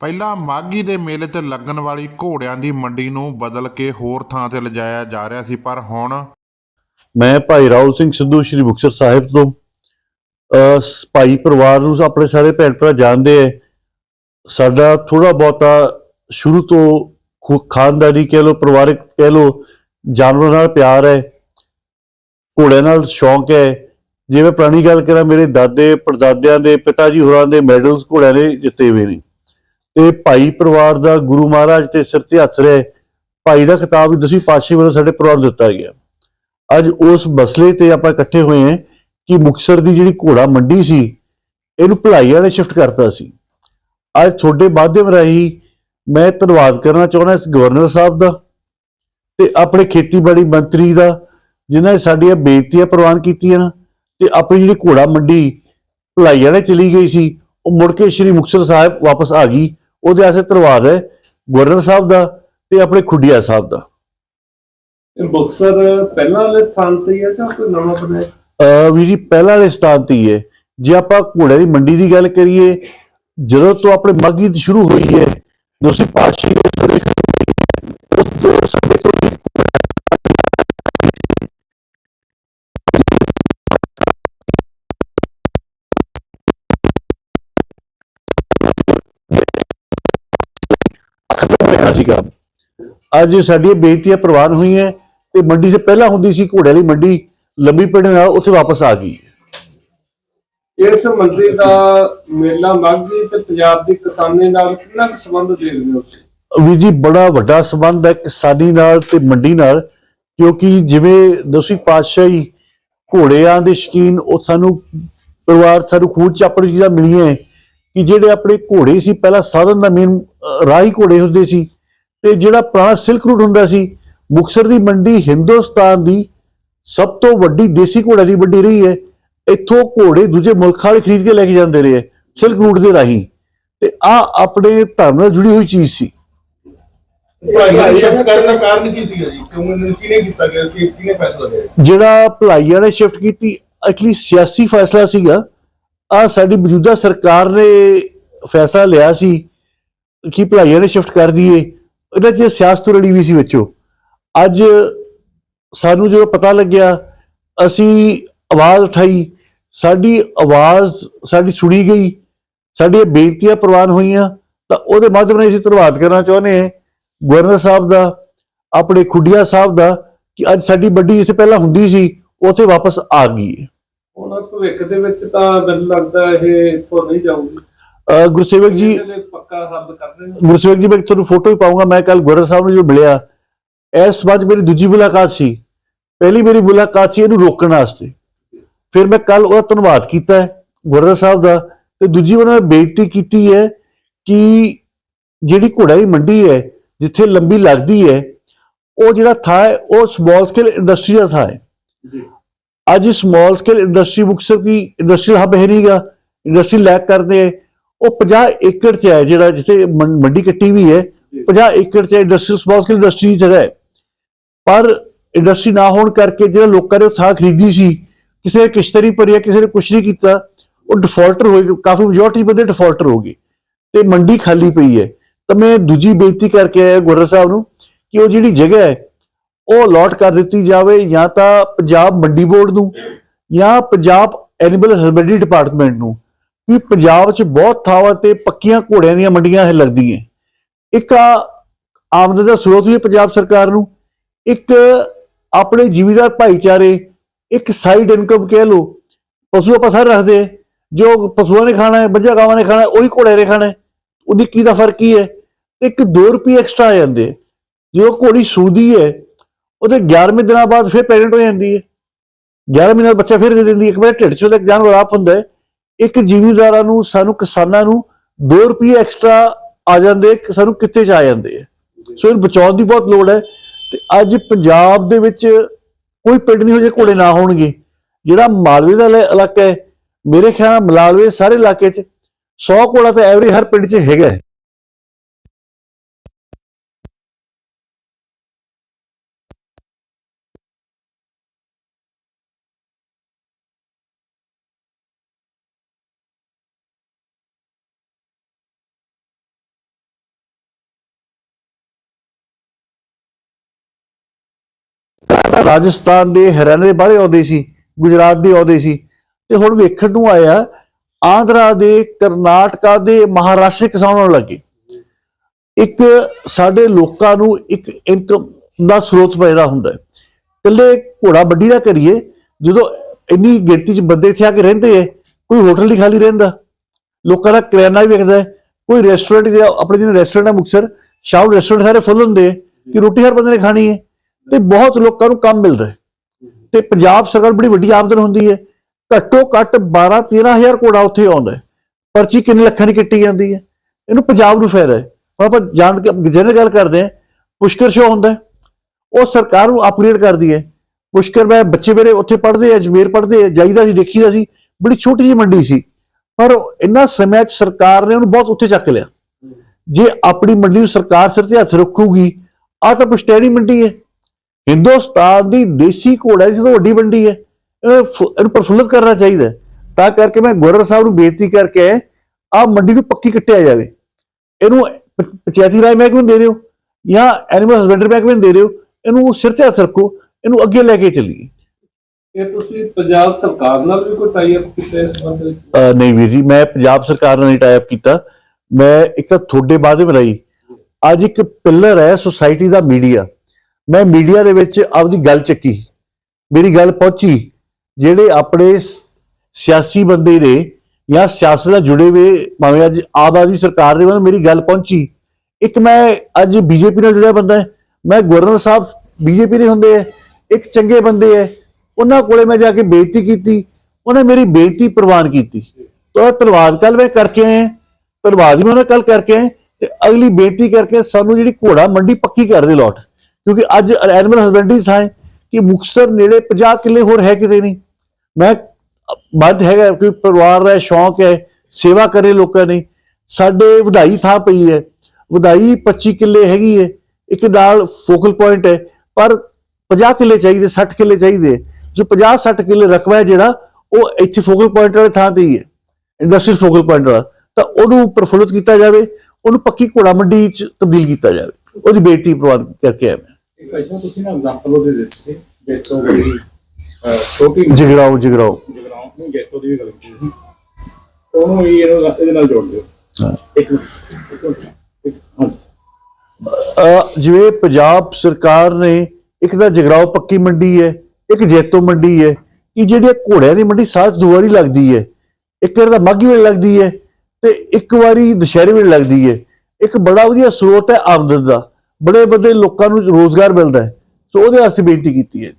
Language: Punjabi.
ਪਹਿਲਾਂ ਮਾਘੀ ਦੇ ਮੇਲੇ ਤੇ ਲੱਗਣ ਵਾਲੀ ਘੋੜਿਆਂ ਦੀ ਮੰਡੀ ਨੂੰ ਬਦਲ ਕੇ ਹੋਰ ਥਾਂ ਤੇ ਲਿਜਾਇਆ ਜਾ ਰਿਹਾ ਸੀ, ਪਰ ਹੁਣ ਮੈਂ ਭਾਈ ਰਾਹੁਲ ਸਿੰਘ ਸਿੱਧੂ, ਸ਼੍ਰੀ ਮੁਕਤਸਰ ਸਾਹਿਬ ਤੋਂ। ਅਹ ਭਾਈ ਪਰਿਵਾਰ ਨੂੰ ਆਪਣੇ ਸਾਰੇ ਭੈਣ ਭਰਾ ਜਾਣਦੇ ਹੈ ਸਾਡਾ ਥੋੜਾ ਬਹੁਤਾ ਸ਼ੁਰੂ ਤੋਂ ਖੁ- ਖਾਨਦਾਨੀ ਕਹਿ ਲੋ ਪਰਿਵਾਰਿਕ ਕਹਿ ਲੋ ਜਾਨਵਰਾਂ ਨਾਲ ਪਿਆਰ ਹੈ ਘੋੜਿਆਂ ਨਾਲ ਸ਼ੌਂਕ ਹੈ ਜਿਵੇਂ ਪੁਰਾਣੀ ਗੱਲ ਕਰਾਂ, ਮੇਰੇ ਦਾਦੇ, ਪੜਦਾਦਿਆਂ ਦੇ, ਪਿਤਾ ਜੀ ਹੋਰਾਂ ਦੇ ਮੈਡਲਸ ਘੋੜਿਆਂ ਨੇ ਜਿੱਤੇ ਹੋਏ ਨੇ। ਤੇ ਭਾਈ ਪਰਿਵਾਰ ਦਾ ਗੁਰੂ ਮਹਾਰਾਜ ਤੇ ਸਿਰ ਤੇ ਹੱਥ ਰਿਹਾ ਭਾਈ ਦਾ ਖਿਤਾਬ ਦਸਵੀਂ ਪਾਤਸ਼ਾਹੀ ਵੱਲੋਂ ਸਾਡੇ ਪਰਿਵਾਰ ਨੂੰ ਦਿੱਤਾ ਗਿਆ। ਅੱਜ ਉਸ ਮਸਲੇ ਤੇ ਆਪਾਂ ਇਕੱਠੇ ਹੋਏ ਹਾਂ ਕਿ ਮੁਕਤਸਰ ਦੀ ਜਿਹੜੀ ਘੋੜਾ ਮੰਡੀ ਸੀ, ਇਹਨੂੰ ਭਲਾਈ ਵਾਲੇ ਸ਼ਿਫਟ ਕਰਤਾ ਸੀ। ਅੱਜ ਤੁਹਾਡੇ ਮਾਧਿਅਮ ਰਾਹੀਂ ਮੈਂ ਧੰਨਵਾਦ ਕਰਨਾ ਚਾਹੁੰਦਾ ਇਸ ਗਵਰਨਰ ਸਾਹਿਬ ਦਾ ਤੇ ਆਪਣੇ ਖੇਤੀਬਾੜੀ ਮੰਤਰੀ ਦਾ, ਜਿਨ੍ਹਾਂ ਨੇ ਸਾਡੀਆਂ ਬੇਨਤੀਆਂ ਪ੍ਰਵਾਨ ਕੀਤੀਆਂ ਤੇ ਆਪਣੀ ਜਿਹੜੀ ਘੋੜਾ ਮੰਡੀ ਭਲਾਈ ਵਾਲੇ ਚਲੀ ਗਈ ਸੀ, ਉਹ ਮੁੜ ਕੇ ਸ਼੍ਰੀ ਮੁਕਤਸਰ ਸਾਹਿਬ ਵਾਪਸ ਆ ਗਈ। ਉਹਦੇ ਵਾਸਤੇ ਧੰਨਵਾਦ ਹੈ ਗਵਰਨਰ ਸਾਹਿਬ ਦਾ ਤੇ ਆਪਣੇ ਖੁੱਡੀਆ ਸਾਹਿਬ ਦਾ ਇਹ ਮੁਕਤਸਰ ਪਹਿਲਾਂ ਵਾਲੇ ਸਥਾਨ ਤੇ ਹੀ ਹੈ ਜਾਂ ਕੋਈ ਨਵਾਂ ਬਣਿਆ ਹੈ? ਅਹ ਵੀਰ ਜੀ ਪਹਿਲਾਂ ਵਾਲੇ ਸਥਾਨ ਤੇ ਹੀ ਹੈ ਜੇ ਆਪਾਂ ਘੋੜਿਆਂ ਦੀ ਮੰਡੀ ਦੀ ਗੱਲ ਕਰੀਏ ਜਦੋਂ ਤੋਂ ਆਪਣੇ ਦੀ ਸ਼ੁਰੂ ਹੋਈ ਹੈ ਦੂਸਰੀ ਪਾਤਸ਼ਾਹੀ ਦੇ ਖਤਮ ਹੋਇਆ ਸੀਗਾ ਅੱਜ ਸਾਡੀਆਂ ਬੇਨਤੀਆਂ ਪ੍ਰਵਾਨ ਹੋਈਆਂ ਤੇ ਮੰਡੀ ਸੇ ਪਹਿਲਾਂ ਹੁੰਦੀ ਸੀ ਘੋੜਿਆਂ ਦੀ ਮੰਡੀ ਲੰਬੀ ਪਿੰਡ ਨਾਲ ਉੱਥੇ ਵਾਪਸ ਆ ਗਈ। ਇਸ ਮੰਤਰੀ ਦਾ ਮੇਲਾ ਮਾਘੀ ਤੇ ਪੰਜਾਬ ਦੀ ਕਿਸਾਨੀ ਨਾਲ ਕਿੰਨਾ ਕੁ ਸੰਬੰਧ ਦੇਖਦੇ ਹੋ ਤੁਸੀਂ? ਵੀ ਜੀ ਬੜਾ ਵੱਡਾ ਸਬੰਧ ਹੈ ਕਿਸਾਨੀ ਨਾਲ ਤੇ ਮੰਡੀ ਨਾਲ ਕਿਉਂਕਿ ਜਿਵੇਂ ਦਸਵੀਂ ਪਾਤਸ਼ਾਹੀ ਘੋੜਿਆਂ ਦੇ ਸ਼ਕੀਨ ਉਹ ਸਾਨੂੰ ਪਰਿਵਾਰ ਸਾਨੂੰ ਖੂਦ ਚ ਆਪਣੀ ਚੀਜ਼ਾਂ ਮਿਲੀਆਂ ਕਿ ਜਿਹੜੇ ਆਪਣੇ ਘੋੜੇ ਸੀ ਪਹਿਲਾਂ ਸਾਧਨ ਦਾ ਮੇਨ ਰਾਹੀ ਘੋੜੇ ਹੁੰਦੇ ਸੀ ਤੇ ਜਿਹੜਾ ਪੁਰਾਣਾ ਸਿਲਕ ਰੂਟ ਹੁੰਦਾ ਸੀ ਮੁਕਤਸਰ ਦੀ ਮੰਡੀ ਹਿੰਦੁਸਤਾਨ ਦੀ ਸਭ ਤੋਂ ਵੱਡੀ ਦੇਸੀ ਘੋੜਿਆਂ ਦੀ ਮੰਡੀ ਰਹੀ ਹੈ। ਇੱਥੋਂ ਘੋੜੇ ਦੂਜੇ ਮੁਲਕਾਂ ਵਾਲੇ ਖਰੀਦ ਕੇ ਲੈ ਕੇ ਜਾਂਦੇ ਰਹੇ ਸਿਲਕ ਰੂਟ ਦੇ ਰਾਹੀਂ। ਤੇ ਆ ਆਪਣੇ ਧਰਮ ਨਾਲ ਜੁੜੀ ਹੋਈ ਚੀਜ਼ ਸੀ। ਭਾਈ ਸ਼ਿਫਟ ਕਰਨ ਦਾ ਕਾਰਨ ਕੀ ਸੀਗਾ ਜੀ? ਕਿਉਂ ਇਹਨਾਂ ਨੂੰ ਕਿਹਨੇ ਕੀਤਾ ਗਿਆ ਕਿ ਕਿਹਨੇ ਫੈਸਲਾ ਲਿਆ? ਜਿਹੜਾ ਭਲਾਈਆਂ ਨੇ ਸ਼ਿਫਟ ਕੀਤੀ ਐਕਚੁਅਲੀ ਸਿਆਸੀ ਫੈਸਲਾ ਸੀਗਾ। ਆ ਸਾਡੀ ਮੌਜੂਦਾ ਸਰਕਾਰ ਨੇ ਫੈਸਲਾ ਲਿਆ ਸੀ ਕਿ ਭਲਾਈਆਂ ਨੇ ਸ਼ਿਫਟ ਕਰ ਦਈਏ। ਇਹਨਾਂ 'ਚ ਸਿਆਸਤ ਰਲੀ ਵੀ ਸੀ ਵਿੱਚੋਂ। ਅੱਜ ਸਾਨੂੰ ਜਦੋਂ ਪਤਾ ਲੱਗਿਆ, ਅਸੀਂ ਆਵਾਜ਼ ਉਠਾਈ, ਸਾਡੀ ਆਵਾਜ਼ ਸਾਡੀ ਸੁਣੀ ਗਈ, ਸਾਡੀਆਂ ਬੇਨਤੀਆਂ ਪ੍ਰਵਾਨ ਹੋਈਆਂ, ਤਾਂ ਉਹਦੇ ਮਾਧਿਅਮ ਨਾਲ ਅਸੀਂ ਧੰਨਵਾਦ ਕਰਨਾ ਚਾਹੁੰਦੇ ਹਾਂ ਗਵਰਨਰ ਸਾਹਿਬ ਦਾ, ਆਪਣੇ ਖੁੱਡੀਆ ਸਾਹਿਬ ਦਾ, ਕਿ ਅੱਜ ਸਾਡੀ ਵੱਡੀ ਜਿੱਥੇ ਪਹਿਲਾਂ ਹੁੰਦੀ ਸੀ, ਉੱਥੇ ਵਾਪਸ ਆ ਗਈ ਹੈ। ਉਹਨਾਂ ਭਵਿੱਖ ਦੇ ਵਿੱਚ ਤਾਂ ਮੈਨੂੰ ਲੱਗਦਾ ਇਹ ਇੱਥੋਂ ਨਹੀਂ ਜਾਊਗੀ। ਗੁਰਸੇਵਕ ਜੀ ਪੱਕਾ ਗੁਰਸੇਵਕ ਜੀ ਮੈਂ ਤੁਹਾਨੂੰ ਫੋਟੋ ਹੀ ਪਾਉਂਗਾ ਮੈਂ ਕੱਲ ਗਵਰਨਰ ਸਾਹਿਬ ਨੂੰ ਜੋ ਮਿਲਿਆ ਇਸ ਵਾਰ ਮੇਰੀ ਦੂਜੀ ਮੁਲਾਕਾਤ ਸੀ। ਪਹਿਲੀ ਮੇਰੀ ਮੁਲਾਕਾਤ ਸੀ ਇਹਨੂੰ ਰੋਕਣ ਵਾਸਤੇ। ਫਿਰ ਮੈਂ ਕੱਲ ਉਹਦਾ ਧੰਨਵਾਦ ਕੀਤਾ ਹੈ ਗਵਰਨਰ ਸਾਹਿਬ ਦਾ। ਤੇ ਦੂਜੀ ਵਾਰ ਮੈਂ ਬੇਨਤੀ ਕੀਤੀ ਹੈ ਕਿ ਜਿਹੜੀ ਘੋੜਾ ਦੀ ਮੰਡੀ ਹੈ ਜਿੱਥੇ ਲੰਬੀ ਲੱਗਦੀ ਹੈ ਉਹ ਜਿਹੜਾ ਥਾਂ ਹੈ ਉਹ ਸਮਾਲ ਸਕੇਲ ਇੰਡਸਟਰੀ ਦਾ ਥਾਂ ਹੈ। ਅੱਜ ਸਮਾਲ ਸਕੇਲ ਇੰਡਸਟਰੀ ਮੁਕਤਸਰ ਦੀ ਇੰਡਸਟਰੀਅਲ ਹੱਬ ਹੈ ਨਹੀਂਗਾ ਇੰਡਸਟਰੀ ਲੈਕ ਕਰਦੇ ਹੈ। ਉਹ 50 ਏਕੜ ਚ ਹੈ ਜਿਹੜਾ ਜਿੱਥੇ ਮੰਡੀ ਕੱਟੀ ਵੀ ਹੈ। 50 ਏਕੜ ਚ ਇੰਡਸਟਰੀਅਲ ਸਕੇਲ ਇੰਡਸਟਰੀ ਜਗ੍ਹਾ ਹੈ। ਪਰ ਇੰਡਸਟਰੀ ਨਾ ਹੋਣ ਕਰਕੇ ਜਿਹੜਾ ਲੋਕਾਂ ਨੇ ਉਹ ਥਾਂ ਖਰੀਦੀ ਸੀ ਕਿਸੇ ਨੇ ਕਿਸ਼ਤਰੀ ਭਰੀ ਕਿਸੇ ਨੇ ਕੁਛ ਨਹੀਂ ਕੀਤਾ ਉਹ ਡਿਫਾਲਟਰ ਹੋਏ ਕਾਫੀ ਮੈਜੋਰਟੀ ਬੰਦੇ ਡਿਫਾਲਟਰ ਹੋ ਗਏ। ਤੇ ਮੰਡੀ ਖਾਲੀ ਪਈ ਹੈ। ਤਾਂ ਮੈਂ ਦੂਜੀ ਬੇਨਤੀ ਕਰਕੇ ਆਇਆ ਗਵਰਨਰ ਸਾਹਿਬ ਨੂੰ ਕਿ ਉਹ ਜਿਹੜੀ ਜਗ੍ਹਾ ਹੈ ਉਹ ਅਲਾਟ ਕਰ ਦਿੱਤੀ ਜਾਵੇ। ਜਾਂ ਤਾਂ ਪੰਜਾਬ ਮੰਡੀ ਬੋਰਡ ਨੂੰ ਜਾਂ ਪੰਜਾਬ ਐਨੀਮਲ ਹਸਬੈਂਡਰੀ ਡਿਪਾਰਟਮੈਂਟ ਨੂੰ। ਕਿ ਪੰਜਾਬ 'ਚ ਬਹੁਤ ਥਾਵਾਂ ਤੇ ਪੱਕੀਆਂ ਘੋੜਿਆਂ ਦੀਆਂ ਮੰਡੀਆਂ ਇਹ ਲੱਗਦੀਆਂ। ਇੱਕ ਆ ਆਮਦਨ ਦਾ ਸਰੋਤ ਵੀ ਪੰਜਾਬ ਸਰਕਾਰ ਨੂੰ। ਇੱਕ ਆਪਣੇ ਜ਼ਿਮੀਦਾਰ ਭਾਈਚਾਰੇ, ਇੱਕ ਸਾਈਡ ਇਨਕਮ ਕਹਿ ਲੋ ਪਸ਼ੂ ਆਪਾਂ ਸਾਰੇ ਰੱਖਦੇ ਜੋ ਪਸ਼ੂਆਂ ਨੇ ਖਾਣਾ ਹੈ ਬੱਜਾ ਗਾਵਾਂ ਨੇ ਖਾਣਾ ਉਹੀ ਘੋੜੇ ਨੇ ਖਾਣਾ ਉਹਦੀ ਕੀ ਦਾ ਫ਼ਰਕ ਕੀ ਹੈ? ਇੱਕ 2 ਰੁਪਏ ਐਕਸਟਰਾ ਆ ਜਾਂਦੇ ਜਦੋਂ ਘੋੜੀ ਸੂਦੀ ਹੈ, ਉਹਦੇ 11ਵੇਂ ਦਿਨਾਂ ਬਾਅਦ ਫਿਰ ਪ੍ਰੈਗਨੈਂਟ ਹੋ ਜਾਂਦੀ ਹੈ। 11ਵੇਂ ਦਿਨ ਬੱਚਾ ਫਿਰ ਦੇ ਦਿੰਦੀ ਹੈ। ਇੱਕ ਵਾਰ ਢਿੱਡ 'ਚੋਂ ਇੱਕ ਜਾਨਵਰ ਆਪ ਹੁੰਦਾ ਹੈ। ਇੱਕ ਜ਼ਿਮੀਂਦਾਰਾਂ ਨੂੰ, ਸਾਨੂੰ ਕਿਸਾਨਾਂ ਨੂੰ 2 ਰੁਪਏ ਐਕਸਟਰਾ ਆ ਜਾਂਦੇ ਕਿ ਸਾਨੂੰ ਕਿੱਥੇ ਚ ਆ ਜਾਂਦੇ ਆ। ਸੋ ਇਹਨੂੰ ਬਚਾਉਣ ਦੀ ਬਹੁਤ ਲੋੜ ਹੈ। ਤੇ ਅੱਜ ਪੰਜਾਬ ਦੇ ਵਿੱਚ ਕੋਈ ਪਿੰਡ ਨਹੀਂ ਹੋ ਜੇ ਘੋੜੇ ਨਾ ਹੋਣਗੇ। ਜਿਹੜਾ ਮਾਲਵੇ ਦਾ ਇਲਾਕਾ ਹੈ, ਮੇਰੇ ਖਿਆਲ ਨਾਲ ਮਲਾਲਵੇ ਸਾਰੇ ਇਲਾਕੇ 'ਚ 100 ਘੋੜਾ ਤਾਂ ਐਵਰੀ ਹਰ ਪਿੰਡ 'ਚ ਹੈਗਾ ਪਹਿਲਾਂ ਰਾਜਸਥਾਨ ਦੇ ਹਰਿਆਣੇ ਦੇ ਬਾਹਰੇ ਆਉਂਦੇ ਸੀ, ਗੁਜਰਾਤ ਦੇ ਆਉਂਦੇ ਸੀ। ਤੇ ਹੁਣ ਵੇਖਣ ਨੂੰ ਆਇਆ, ਆਂਧਰਾ ਦੇ, ਕਰਨਾਟਕਾ ਦੇ, ਮਹਾਰਾਸ਼ਟਰ ਕਿਸਾਨ ਆਉਣ ਲੱਗੇ। ਇੱਕ ਸਾਡੇ ਲੋਕਾਂ ਨੂੰ ਇੱਕ ਇਨਕਮ ਦਾ ਸਰੋਤ ਪੈਦਾ ਹੁੰਦਾ ਹੈ। ਇਕੱਲੇ ਘੋੜਾ ਵੱਡੀ ਦਾ ਕਰੀਏ, ਜਦੋਂ ਇੰਨੀ ਗਿਣਤੀ 'ਚ ਬੰਦੇ ਇੱਥੇ ਆ ਕੇ ਰਹਿੰਦੇ ਹੈ, ਕੋਈ ਹੋਟਲ ਨਹੀਂ ਖਾਲੀ ਰਹਿੰਦਾ। ਲੋਕਾਂ ਦਾ ਕਿਰਾਇਆ ਵੀ ਵੇਖਦਾ ਕੋਈ ਰੈਸਟੋਰੈਂਟ ਦੇ ਆਪਣੇ ਜਿਹੜੇ ਰੈਸਟੋਰੈਂਟ ਹੈ ਮੁਕਸਰ ਸ਼ਾਹ ਰੈਸਟੋਰੈਂਟ ਸਾਰੇ ਫੁੱਲ ਹੁੰਦੇ ਕਿ ਰੋਟੀ ਹਰ ਬੰਦੇ ਨੇ ਖਾਣੀ ਹੈ। ਤੇ ਬਹੁਤ ਲੋਕਾਂ ਨੂੰ ਕੰਮ ਮਿਲਦਾ ਹੈ। ਤੇ ਪੰਜਾਬ ਸਰਕਾਰ ਬੜੀ ਵੱਡੀ ਆਮਦਨ ਹੁੰਦੀ ਹੈ। ਘੱਟੋ ਘੱਟ 12 13000 ਕੋੜਾ ਉੱਥੇ ਆਉਂਦਾ ਹੈ। ਪਰਚੀ ਕਿੰਨੇ ਲੱਖਾਂ ਦੀ ਕੱਟੀ ਜਾਂਦੀ ਹੈ। ਇਹਨੂੰ ਪੰਜਾਬ ਨੂੰ ਫਾਇਦਾ ਹੈ। ਹੁਣ ਆਪਾਂ ਜਾਣ ਕੇ ਜਿਹਨੇ ਗੱਲ ਕਰਦੇ ਹਾਂ। ਪੁਸ਼ਕਰ ਸ਼ੋ ਹੁੰਦਾ ਉਹ ਸਰਕਾਰ ਨੂੰ ਅਪਗ੍ਰੇਡ ਕਰਦੀ ਹੈ। ਪੁਸ਼ਕਰ ਮੈਂ ਬੱਚੇ ਮੇਰੇ ਉੱਥੇ ਪੜ੍ਹਦੇ ਆ ਜਮੇਰ ਪੜ੍ਹਦੇ ਆ, ਜਾਈਦਾ ਸੀ, ਦੇਖੀਦਾ ਸੀ। ਬੜੀ ਛੋਟੀ ਜਿਹੀ ਮੰਡੀ ਸੀ। ਪਰ ਇੰਨਾ ਸਮੇਂ ਚ ਸਰਕਾਰ ਨੇ ਉਹਨੂੰ ਬਹੁਤ ਉੱਥੇ ਚੱਕ ਲਿਆ। ਜੇ ਆਪਣੀ ਮੰਡੀ ਨੂੰ ਸਰਕਾਰ ਸਿਰ ਤੇ ਹੱਥ ਰੱਖੂਗੀ ਆ ਤਾਂ ਪੁਸ਼ਟੈਰੀ ਮੰਡੀ ਹੈ। ਹਿੰਦੁਸਤਾਨ ਦੀ ਦੇਸੀ ਘੋੜਾ ਤੋਂ ਵੱਡੀ ਮੰਡੀ ਹੈ। ਇਹਨੂੰ ਪ੍ਰਫੁੱਲਤ ਕਰਨਾ ਚਾਹੀਦਾ। ਤਾਂ ਕਰਕੇ ਮੈਂ ਗਵਰਨਰ ਸਾਹਿਬ ਨੂੰ ਬੇਨਤੀ ਕਰਕੇ ਆ ਮੰਡੀ ਨੂੰ ਪੱਕੀ ਕੱਟਿਆ ਜਾਵੇ। ਇਹਨੂੰ ਪੰਚਾਇਤੀ ਰਾਜ ਮਹਿਕਮੇ ਨੂੰ ਦੇ ਦਿਓ ਜਾਂ ਐਨੀਮਲ ਹਸਬੈਂਡਰੀ ਮਹਿਕਮੇ ਨੂੰ ਦੇ ਦਿਓ। ਇਹਨੂੰ ਸਿਰ ਤੇ ਹੱਥ ਰੱਖੋ ਇਹਨੂੰ ਅੱਗੇ ਲੈ ਕੇ ਚੱਲੀਏ। ਇਹ ਤੁਸੀਂ ਪੰਜਾਬ ਸਰਕਾਰ ਨਾਲ ਵੀ ਕੋਈ ਟਾਈ ਅਪ ਕੀਤਾ ਇਸ ਸੰਬੰਧ ਵਿੱਚ? ਨਹੀਂ ਵੀਰ ਜੀ ਮੈਂ ਪੰਜਾਬ ਸਰਕਾਰ ਨਾਲ ਨਹੀਂ ਟਾਈਪ ਕੀਤਾ। ਮੈਂ ਇੱਕ ਤਾਂ ਤੁਹਾਡੇ ਬਾਅਦ ਬਣਾਈ। ਅੱਜ ਇੱਕ ਪਿਲਰ ਹੈ ਸੁਸਾਇਟੀ ਦਾ ਮੀਡੀਆ ਮੈਂ ਮੀਡੀਆ ਦੇ ਵਿੱਚ ਆਪਦੀ ਗੱਲ ਚੱਕੀ। ਮੇਰੀ ਗੱਲ ਪਹੁੰਚੀ, ਜਿਹੜੇ ਆਪਣੇ ਸਿਆਸੀ ਬੰਦੇ ਨੇ ਜਾਂ ਸਿਆਸਤ ਨਾਲ ਜੁੜੇ ਹੋਏ, ਭਾਵੇਂ ਅੱਜ ਆਮ ਆਦਮੀ ਸਰਕਾਰ ਦੇ ਵੱਲ ਮੇਰੀ ਗੱਲ ਪਹੁੰਚੀ। ਇੱਕ ਮੈਂ ਅੱਜ ਬੀਜੇਪੀ ਨਾਲ ਜੁੜਿਆ ਬੰਦਾ ਮੈਂ ਗਵਰਨਰ ਸਾਹਿਬ ਬੀਜੇਪੀ ਦੇ ਹੁੰਦੇ ਹੈ। ਇੱਕ ਚੰਗੇ ਬੰਦੇ ਹੈ। ਉਹਨਾਂ ਕੋਲੇ ਮੈਂ ਜਾ ਕੇ ਬੇਨਤੀ ਕੀਤੀ। ਉਹਨੇ ਮੇਰੀ ਬੇਨਤੀ ਪ੍ਰਵਾਨ ਕੀਤੀ। ਤਾਂ ਧੰਨਵਾਦ ਕੱਲ ਮੈਂ ਕਰਕੇ ਆਇਆ। ਧੰਨਵਾਦ ਵੀ ਉਹਨਾਂ ਕੱਲ ਕਰਕੇ ਆਏ ਤੇ ਅਗਲੀ ਬੇਨਤੀ ਕਰਕੇ ਸਾਨੂੰ ਜਿਹੜੀ ਘੋੜਾ ਮੰਡੀ ਪੱਕੀ ਕਰ ਦੇ ਲੋਟ। ਕਿਉਂਕਿ ਅੱਜ ਐਨੀਮਲ ਹਸਬੈਂਡਰੀ ਥਾਂ ਹੈ ਕਿ ਮੁਕਤਸਰ ਨੇੜੇ 50 ਕਿੱਲੇ ਹੋਰ ਹੈ ਕਿਤੇ ਨਹੀਂ। ਮੈਂ ਬੰਦ ਹੈਗਾ, ਕੋਈ ਪਰਿਵਾਰ ਹੈ, ਸ਼ੌਂਕ ਹੈ, ਸੇਵਾ ਕਰੇ ਲੋਕਾਂ ਨੇ। ਸਾਡੇ ਵਧਾਈ ਥਾਂ ਪਈ ਹੈ। ਵਧਾਈ 25 ਕਿੱਲੇ ਹੈਗੀ ਹੈ। ਇੱਕ ਨਾਲ ਫੋਕਲ ਪੁਆਇੰਟ ਹੈ। ਪਰ 50 ਕਿੱਲੇ ਚਾਹੀਦੇ 60 ਕਿੱਲੇ ਚਾਹੀਦੇ। ਜੋ 50 60 ਕਿੱਲੇ ਰਕਬਾ ਹੈ ਜਿਹੜਾ, ਉਹ ਇੱਥੇ ਫੋਕਲ ਪੁਆਇੰਟ ਵਾਲੇ ਥਾਂ ਤੇ ਹੀ ਹੈ। ਇੰਡਸਟਰੀਅਲ ਫੋਕਲ ਪੁਆਇੰਟ ਵਾਲਾ। ਤਾਂ ਉਹਨੂੰ ਪ੍ਰਫੁੱਲਿਤ ਕੀਤਾ ਜਾਵੇ, ਉਹਨੂੰ ਪੱਕੀ ਘੋੜਾ ਮੰਡੀ ਚ ਤਬਦੀਲ ਕੀਤਾ ਜਾਵੇ। ਉਹਦੀ ਬੇਨਤੀ ਪ੍ਰਵਾਨ ਕਰਕੇ ਆਇਆ ਮੈਂ। ਇੱਕ ਐਸਾ ਤੁਸੀਂ ਨਾ ਐਗਜ਼ਾਮਪਲ ਉਹਦੇ ਦਿੱਤੇ ਗੇਟੋ ਦੀ ਅਹ, ਛੋਟੀ ਜਗਰਾਓ ਜਗਰਾਓ ਜਗਰਾਉਂ। ਨੂੰ ਗੇਟੋ ਦੀ ਵੀ ਗੱਲ ਕੀਤੀ ਸੀ। ਉਹਨੂੰ ਵੀ ਇਹਨੂੰ ਇਹਦੇ ਨਾਲ ਜੋੜ ਦਿਓ। ਹਾਂ। ਇੱਕ ਮਿੰਟ, ਇੱਕ ਮਿੰਟ, ਇੱਕ ਹਾਂ ਅਹ ਜਿਵੇਂ ਪੰਜਾਬ ਸਰਕਾਰ ਨੇ ਇੱਕ ਤਾਂ ਜਗਰਾਓ ਪੱਕੀ ਮੰਡੀ ਹੈ ਇੱਕ ਜੈਤੋ ਮੰਡੀ ਹੈ। ਕਿ ਜਿਹੜੀ ਇਹ ਘੋੜਿਆਂ ਦੀ ਮੰਡੀ ਦੋ ਵਾਰੀ ਲੱਗਦੀ ਹੈ। ਇੱਕ ਵਾਰ ਤਾਂ ਮਾਘੀ ਵੇਲੇ ਲੱਗਦੀ ਹੈ ਤੇ ਇੱਕ ਵਾਰੀ ਦੁਸ਼ਹਿਰੇ ਵੇਲੇ ਲੱਗਦੀ ਹੈ। ਇੱਕ ਬੜਾ ਵਧੀਆ ਸਰੋਤ ਹੈ ਆਮਦਨ ਦਾ। ਬੜੇ ਬੜੇ ਲੋਕਾਂ ਨੂੰ ਰੋਜ਼ਗਾਰ ਮਿਲਦਾ ਹੈ। ਸੋ ਉਹਦੇ ਵਾਸਤੇ ਬੇਨਤੀ ਕੀਤੀ ਹੈ